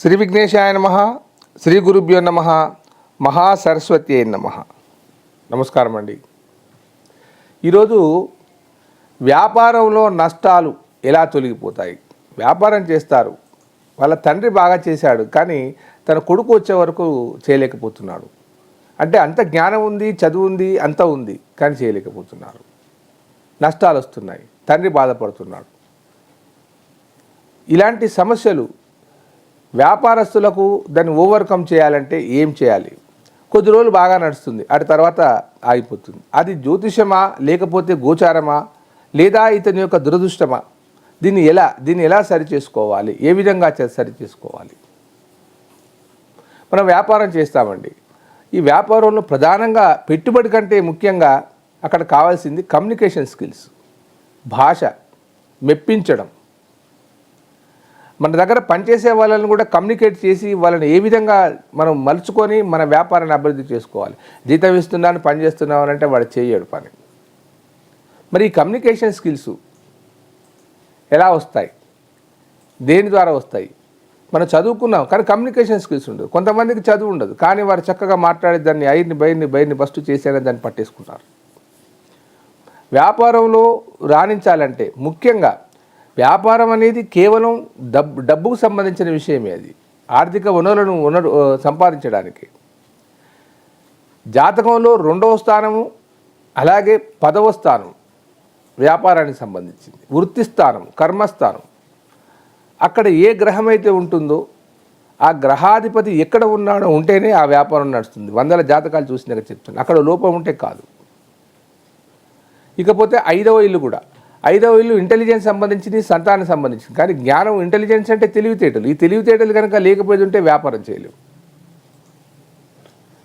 శ్రీ విఘ్నేశాయ నమ శ్రీ గురుభ్యో నమ మహాసరస్వతి అయిన నమ. నమస్కారం అండి ఈరోజు వ్యాపారంలో నష్టాలు ఎలా తొలగిపోతాయి? వ్యాపారం చేస్తారు. వాళ్ళ తండ్రి బాగా చేశాడు కానీ తన కొడుకు వచ్చే వరకు చేయలేకపోతున్నాడు. అంటే అంత జ్ఞానం ఉంది చదువు ఉంది అంత ఉంది కానీ చేయలేకపోతున్నారు. నష్టాలు వస్తున్నాయి తండ్రి బాధపడుతున్నాడు. ఇలాంటి సమస్యలు వ్యాపారస్తులకు దాన్ని ఓవర్కమ్ చేయాలంటే ఏం చేయాలి? కొద్ది రోజులు బాగా నడుస్తుంది. అటు తర్వాత ఆగిపోతుంది. అది జ్యోతిషమా లేకపోతే గోచారమా లేదా ఇతని యొక్క దురదృష్టమా? దీన్ని ఎలా దీన్ని ఎలా సరి చేసుకోవాలి ఏ విధంగా సరి చేసుకోవాలి మనం వ్యాపారం చేస్తామండి. ఈ వ్యాపారంలో ప్రధానంగా పెట్టుబడి కంటే ముఖ్యంగా అక్కడ కావాల్సింది కమ్యూనికేషన్ స్కిల్స్. భాష. మెప్పించడం. మన దగ్గర పనిచేసే వాళ్ళని కూడా కమ్యూనికేట్ చేసి వాళ్ళని ఏ విధంగా మనం మలుచుకొని మన వ్యాపారాన్ని అభివృద్ధి చేసుకోవాలి. జీతం ఇస్తున్నాను పని చేస్తున్నావు అని అంటే వాడు చేయడు పని. మరి ఈ కమ్యూనికేషన్ స్కిల్స్ ఎలా వస్తాయి? దేని ద్వారా వస్తాయి? మనం చదువుకున్నాం కానీ కమ్యూనికేషన్ స్కిల్స్ ఉండదు. కొంతమందికి చదువు ఉండదు కానీ వారు చక్కగా మాట్లాడి దాన్ని ఐర్ని బయర్ని బయర్ని ఫస్ట్ చేసేయాలని దాన్ని పట్టేసుకుంటారు. వ్యాపారంలో రాణించాలంటే ముఖ్యంగా వ్యాపారం అనేది కేవలం డబ్బు డబ్బుకు సంబంధించిన విషయమే అది. ఆర్థిక వనరులను వనరు సంపాదించడానికి. జాతకంలో రెండవ స్థానము అలాగే పదవ స్థానం వ్యాపారానికి సంబంధించింది. వృత్తి స్థానం కర్మస్థానం. అక్కడ ఏ గ్రహం అయితే ఉంటుందో ఆ గ్రహాధిపతి ఎక్కడ ఉన్నాడో ఉంటేనే ఆ వ్యాపారం నడుస్తుంది. వందల జాతకాలు చూసినాక చెప్తాను అక్కడ లోపం ఉంటే కాదు. ఇకపోతే ఐదవ ఇల్లు కూడా. ఐదవ ఇల్లు ఇంటెలిజెన్స్ సంబంధించింది సంతానం సంబంధించింది. కానీ జ్ఞానం ఇంటెలిజెన్స్ అంటే తెలివితేటలు. ఈ తెలివితేటలు కనుక లేకపోయి ఉంటే వ్యాపారం చేయలేవు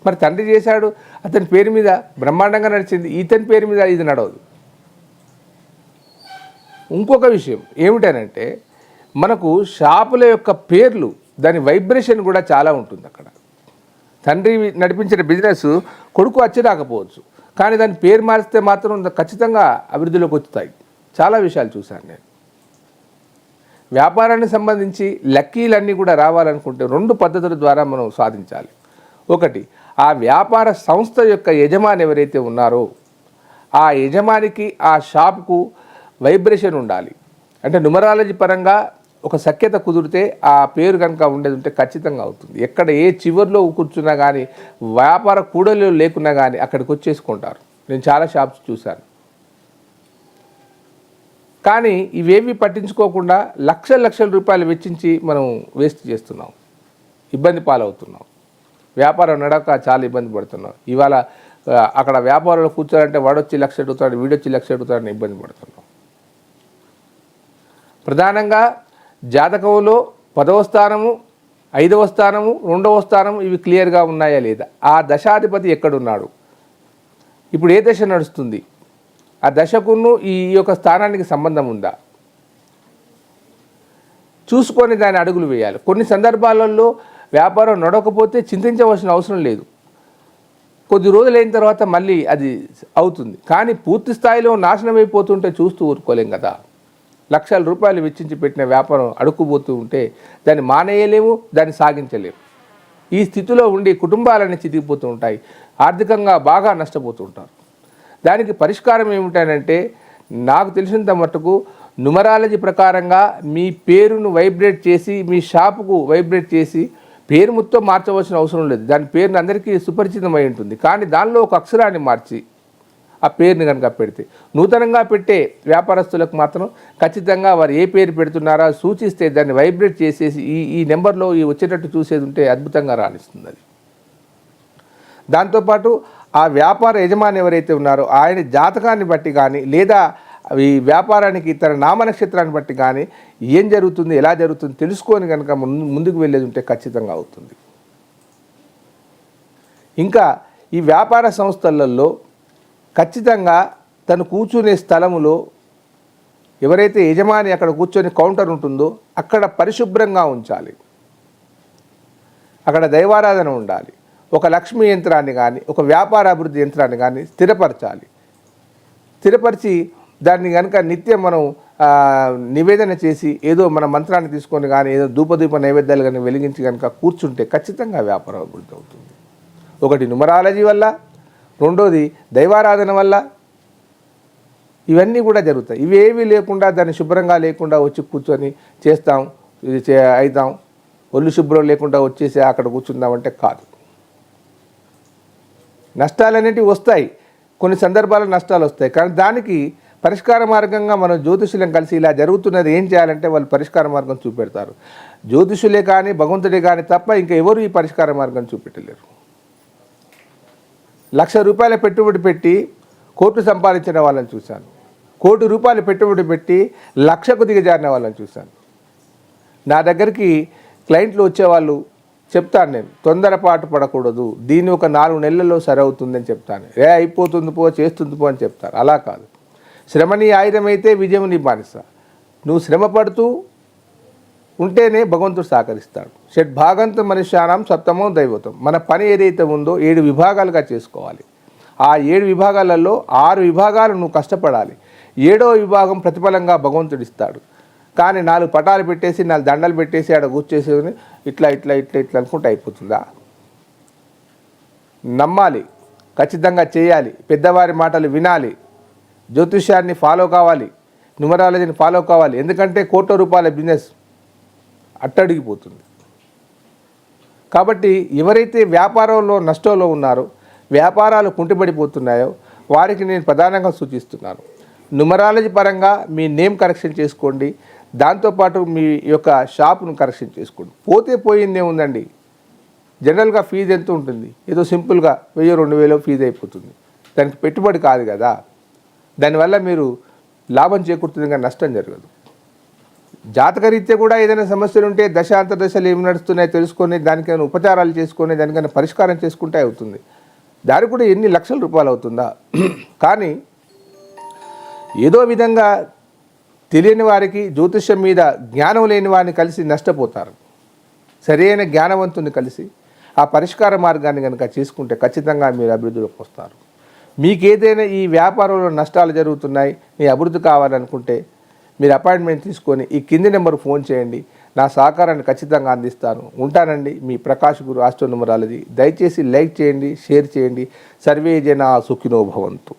మరి తండ్రి చేశాడు అతని పేరు మీద బ్రహ్మాండంగా నడిచింది ఇతని పేరు మీద ఇది నడవదు. ఇంకొక విషయం ఏమిటనంటే మనకు షాపుల యొక్క పేర్లు దాని వైబ్రేషన్ కూడా చాలా ఉంటుంది అక్కడ. తండ్రి నడిపించిన బిజినెస్ కొడుకు వచ్చి రాకపోవచ్చు. కానీ దాని పేరు మారిస్తే మాత్రం ఖచ్చితంగా అభివృద్ధిలోకి వచ్చుతాయి చాలా విషయాలు చూశాను నేను. వ్యాపారానికి సంబంధించి లక్కీలన్నీ కూడా రావాలనుకుంటే రెండు పద్ధతుల ద్వారా మనం సాధించాలి. ఒకటి ఆ వ్యాపార సంస్థ యొక్క యజమాని ఎవరైతే ఉన్నారో ఆ యజమానికి ఆ షాప్కు వైబ్రేషన్ ఉండాలి. అంటే న్యూమరాలజీ పరంగా ఒక సఖ్యత కుదిరితే ఆ పేరు కనుక ఉండేది ఉంటే ఖచ్చితంగా అవుతుంది. ఎక్కడ ఏ చివర్లో కూర్చున్నా కానీ వ్యాపార కూడలు లేకున్నా కానీ అక్కడికి వచ్చేసుకుంటారు. నేను చాలా షాప్స్ చూశాను. కానీ ఇవేవి పట్టించుకోకుండా లక్షల లక్షల రూపాయలు వెచ్చించి మనం వేస్ట్ చేస్తున్నాం. ఇబ్బంది పాలవుతున్నాం. వ్యాపారం నడక చాలా ఇబ్బంది పడుతున్నాం. ఇవాళ అక్కడ వ్యాపారంలో కూర్చోాలంటే వాడొచ్చి లక్ష అడుగుతాడు వీడొచ్చి లక్ష అడుగుతాడని ఇబ్బంది పడుతున్నాం. ప్రధానంగా జాతకంలో పదవ స్థానము ఐదవ స్థానము రెండవ స్థానము ఇవి క్లియర్గా ఉన్నాయా లేదా? ఆ దశాధిపతి ఎక్కడున్నాడు? ఇప్పుడు ఏ దశ నడుస్తుంది? ఆ దశకును ఈ యొక్క స్థానానికి సంబంధం ఉందా? చూసుకొని దాని అడుగులు వేయాలి. కొన్ని సందర్భాలలో వ్యాపారం నడవకపోతే చింతించవలసిన అవసరం లేదు. కొద్ది రోజులు అయిన తర్వాత మళ్ళీ అది అవుతుంది. కానీ పూర్తి స్థాయిలో నాశనం అయిపోతుంటే చూస్తూ ఊరుకోలేం కదా. లక్షల రూపాయలు వెచ్చించి పెట్టిన వ్యాపారం అడుక్కుపోతూ ఉంటే దాన్ని మానేయలేము దాన్ని సాగించలేము. ఈ స్థితిలో ఉండి కుటుంబాలన్నీ చితికిపోతూ ఉంటాయి. ఆర్థికంగా బాగా నష్టపోతూ ఉంటారు. దానికి పరిష్కారం ఏమిటనంటే నాకు తెలిసినంత మటుకు న్యూమరాలజీ ప్రకారంగా మీ పేరును వైబ్రేట్ చేసి మీ షాపుకు వైబ్రేట్ చేసి పేరు మొత్తం మార్చవలసిన అవసరం లేదు. దాని పేరుని అందరికీ సుపరిచితమై ఉంటుంది. కానీ దానిలో ఒక అక్షరాన్ని మార్చి ఆ పేరుని కనుక పెడితే నూతనంగా పెట్టే వ్యాపారస్తులకు మాత్రం ఖచ్చితంగా వారు ఏ పేరు పెడుతున్నారా సూచిస్తే దాన్ని వైబ్రేట్ చేసేసి ఈ ఈ నెంబర్లో ఈ వచ్చేటట్టు చూసేది ఉంటే అద్భుతంగా రాణిస్తుంది అది. దాంతోపాటు ఆ వ్యాపార యజమాని ఎవరైతే ఉన్నారో ఆయన జాతకాన్ని బట్టి కానీ లేదా ఈ వ్యాపారానికి ఇతర నామ నక్షత్రాన్ని బట్టి కానీ ఏం జరుగుతుంది ఎలా జరుగుతుంది తెలుసుకొని కనుక ముందు ముందుకు వెళ్ళేది ఉంటే ఖచ్చితంగా అవుతుంది. ఇంకా ఈ వ్యాపార సంస్థలలో ఖచ్చితంగా తను కూర్చునే స్థలములో ఎవరైతే యజమాని అక్కడ కూర్చొని కౌంటర్ ఉంటుందో అక్కడ పరిశుభ్రంగా ఉంచాలి. అక్కడ దైవారాధన ఉండాలి. ఒక లక్ష్మీ యంత్రాన్ని కానీ ఒక వ్యాపార అభివృద్ధి యంత్రాన్ని కానీ స్థిరపరచాలి. స్థిరపరిచి దాన్ని కనుక నిత్యం మనం నివేదన చేసి ఏదో మన మంత్రాన్ని తీసుకొని కానీ ఏదో ధూపదీప నైవేద్యాలు కానీ వెలిగించి కనుక కూర్చుంటే ఖచ్చితంగా వ్యాపారం అభివృద్ధి అవుతుంది. ఒకటి న్యూమరాలజీ వల్ల రెండోది దైవారాధన వల్ల ఇవన్నీ కూడా జరుగుతాయి. ఇవేవి లేకుండా దాన్ని శుభ్రంగా లేకుండా వచ్చి కూర్చొని చేస్తాం ఇది చే అవుతాం ఒళ్ళు శుభ్రం లేకుండా వచ్చేసి అక్కడ కూర్చుందామంటే కాదు. నష్టాలు అనేటివి వస్తాయి. కొన్ని సందర్భాల్లో నష్టాలు వస్తాయి. కానీ దానికి పరిష్కార మార్గంగా మనం జ్యోతిషులను కలిసి ఇలా జరుగుతున్నది ఏం చేయాలంటే వాళ్ళు పరిష్కార మార్గం చూపెడతారు. జ్యోతిషులే కానీ భగవంతుడే కానీ తప్ప ఇంకా ఎవరు ఈ పరిష్కార మార్గం చూపెట్టలేరు. లక్ష రూపాయల పెట్టుబడి పెట్టి కోట్లు సంపాదించిన వాళ్ళని చూశాను. కోటి రూపాయలు పెట్టుబడి పెట్టి లక్షకు దిగజారిన వాళ్ళని చూశాను. నా దగ్గరికి క్లయింట్లు వచ్చేవాళ్ళు చెప్తాను నేను. తొందరపాటు పడకూడదు. దీన్ని ఒక నాలుగు నెలల్లో సరవుతుందని చెప్తాను. ఏ అయిపోతుంది పో చేస్తుంది పో అని చెప్తారు అలా కాదు. శ్రమ నీ ఆయుధమైతే విజయం నీ బానిస. నువ్వు శ్రమ పడుతూ ఉంటేనే భగవంతుడు సహకరిస్తాడు. షట్ భాగంతో మనుష్యానం సప్తమో దైవతం మన పని ఏదైతే ఉందో ఏడు విభాగాలుగా చేసుకోవాలి. ఆ ఏడు విభాగాలలో ఆరు విభాగాలు నువ్వు కష్టపడాలి. ఏడో విభాగం ప్రతిఫలంగా భగవంతుడిస్తాడు. కానీ నాలుగు పటాలు పెట్టేసి నాలుగు దండలు పెట్టేసి ఆడ కూర్చేసి ఇట్లా ఇట్లా ఇట్లా ఇట్లా అనుకుంటే అయిపోతుందా? నమ్మాలి ఖచ్చితంగా చేయాలి పెద్దవారి మాటలు వినాలి జ్యోతిష్యాన్ని ఫాలో కావాలి న్యూమరాలజీని ఫాలో కావాలి. ఎందుకంటే కోట్ల రూపాయల బిజినెస్ అట్టడిగిపోతుంది. కాబట్టి ఎవరైతే వ్యాపారంలో నష్టంలో ఉన్నారో వ్యాపారాలు కుంటిపడిపోతున్నాయో వారికి నేను ప్రధానంగా సూచిస్తున్నాను. న్యూమరాలజీ పరంగా మీ నేమ్ కరెక్షన్ చేసుకోండి. దాంతోపాటు మీ యొక్క షాప్ను కరెక్షన్ చేసుకోండి. పోతే పోయిందే ఉందండి జనరల్గా ఫీజు ఎంత ఉంటుంది? ఏదో సింపుల్గా వెయ్యి రెండు వేలు ఫీజు అయిపోతుంది. దానికి పెట్టుబడి కాదు కదా? దానివల్ల మీరు లాభం చేకూరుతుంది కానీ నష్టం జరగదు. జాతకరీత్యా కూడా ఏదైనా సమస్యలు ఉంటే దశ అంతర్దశలు ఏమి నడుస్తున్నాయో తెలుసుకొని దానికైనా ఉపచారాలు చేసుకొని దానికైనా పరిష్కారం చేసుకుంటే అవుతుంది. దానికి కూడా ఎన్ని లక్షల రూపాయలు అవుతుందా? కానీ ఏదో విధంగా తెలియని వారికి జ్యోతిష్యం మీద జ్ఞానం లేని వారిని కలిసి నష్టపోతారు. సరైన జ్ఞానవంతుని కలిసి ఆ పరిష్కార మార్గాన్ని కనుక చేసుకుంటే ఖచ్చితంగా మీరు అభివృద్ధిలోకి వస్తారు. మీకు ఏదైనా ఈ వ్యాపారంలో నష్టాలు జరుగుతున్నాయి మీ అభివృద్ధి కావాలనుకుంటే మీరు అపాయింట్మెంట్ తీసుకొని ఈ కింది నెంబర్ ఫోన్ చేయండి. నా సహకారాన్ని ఖచ్చితంగా అందిస్తాను. ఉంటానండి మీ ప్రకాష్ గురు ఆస్ట్రో న్యూమరాలజీ దయచేసి లైక్ చేయండి షేర్ చేయండి. సర్వే జన సుఖినోభవంతు